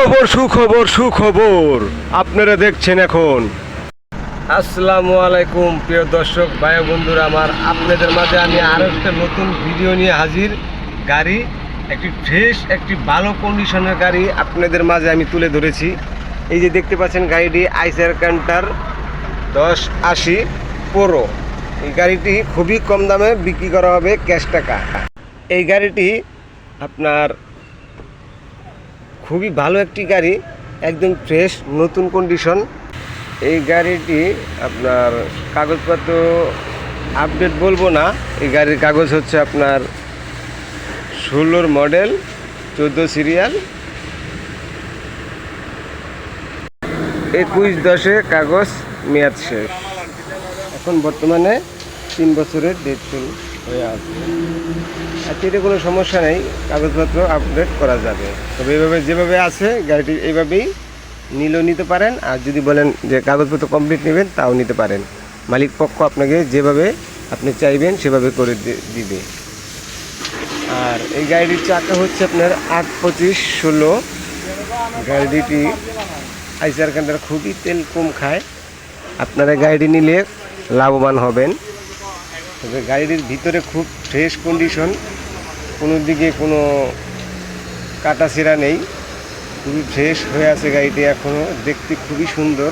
সুখবর সুখবর সুখবর। আপনারা দেখছেন এখন। আসসালামু আলাইকুম, প্রিয় দর্শক, ভাই বন্ধুরা, আমার আপনাদের মাঝে আমি আরও একটা নতুন ভিডিও নিয়ে হাজির। গাড়ি, একটি ফ্রেশ একটি ভালো কন্ডিশনের গাড়ি আপনাদের মাঝে আমি তুলে ধরেছি। এই যে দেখতে পাচ্ছেন গাড়িটি আইসার কান্টার দশ আশি পোরো এই গাড়িটি খুবই কম দামে বিক্রি করা হবে ক্যাশ টাকা। এই গাড়িটি আপনার খুবই ভালো একটি গাড়ি, একদম ফ্রেশ নতুন কন্ডিশন এই গাড়িটি আপনার কাগজপত্র আপডেট বলব না, এই গাড়ির কাগজ হচ্ছে আপনার ষোলোর মডেল চোদ্দ সিরিয়াল একুশ দশে কাগজ, মেয়াদ শেষ। এখন বর্তমানে তিন বছরের ডেট শুরু আচ্ছা এটা কোনো সমস্যা নেই, কাগজপত্র আপডেট করা যাবে। তবে এইভাবে যেভাবে আছে, গাড়িটি এইভাবেই নিলেও নিতে পারেন, আর যদি বলেন যে কাগজপত্র কমপ্লিট নেবেন, তাও নিতে পারেন। মালিক পক্ষ আপনাকে যেভাবে আপনি চাইবেন, সেভাবে করে দিবে। আর এই গাড়িটির চাকা হচ্ছে আপনার আট পঁচিশ ষোলো। গাড়িটি আইসার খুবই তেল কম খায়। আপনারা গাড়িটি নিলে লাভবান হবেন। তবে গাড়িটির ভিতরে খুব ফ্রেশ কন্ডিশন কোনো দিকে কোনো কাটা ছেঁড়া নেই। খুবই ফ্রেশ হয়ে আছে গাড়িটি এখনও দেখতে খুবই সুন্দর।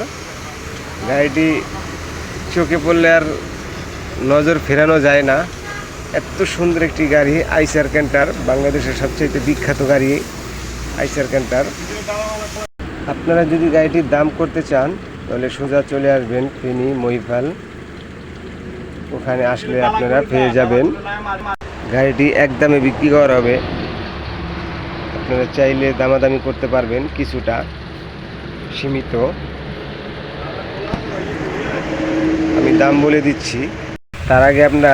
গাড়িটি চোখে পড়লে আর নজর ফেরানো যায় না। এত সুন্দর একটি গাড়ি, আইসার ক্যান্টার, বাংলাদেশের সবচেয়ে বিখ্যাত গাড়ি, আইসার ক্যান্টার। আপনারা যদি গাড়িটির দাম করতে চান, তাহলে সোজা চলে আসবেন ফেনী মহিফাল ওখানে আসলে আপনারা পেয়ে যাবেন। গাড়িটি একদমে বিক্রি করা হবে। আপনারা চাইলে দামাদামি করতে পারবেন, কিছুটা সীমিত। আমি দাম বলে দিচ্ছি। তার আগে আমরা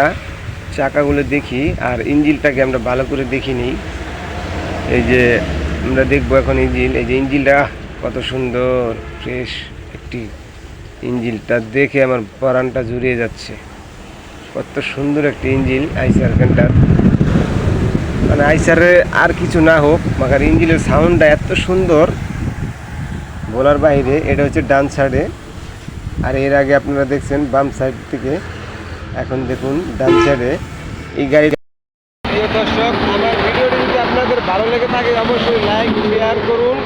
চাকাগুলো দেখি আর ইঞ্জিলটাকে আমরা ভালো করে দেখি নিই এই যে আমরা দেখব এখন ইঞ্জিল। এই যে ইঞ্জিলটা কত সুন্দর, ফ্রেশ একটি ইঞ্জিলটা দেখে আমার পরানটা জুড়িয়ে যাচ্ছে। কত সুন্দর একটি ইঞ্জিন আইসার ক্যান্টার মানে আইসারে আর কিছু না হোক, মাগার ইঞ্জিনের সাউন্ডটা এত সুন্দর। বলার বাইরে, এটা হচ্ছে ডান সাইডে আর এর আগে আপনারা দেখছেন বাম সাইড থেকে। এখন দেখুন ডান সাইডে এই গাড়ি দর্শক, আমার ভিডিওটি যদি আপনাদের ভালো লেগে থাকে, অবশ্যই লাইক শেয়ার করুন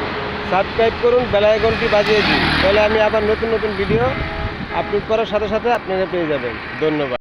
সাবস্ক্রাইব করুন বেলা আইকনটি বাজিয়ে দিন। তাহলে আমি আবার নতুন নতুন ভিডিও আপলোড করার সাথে সাথে আপনারা পেয়ে যাবেন। ধন্যবাদ।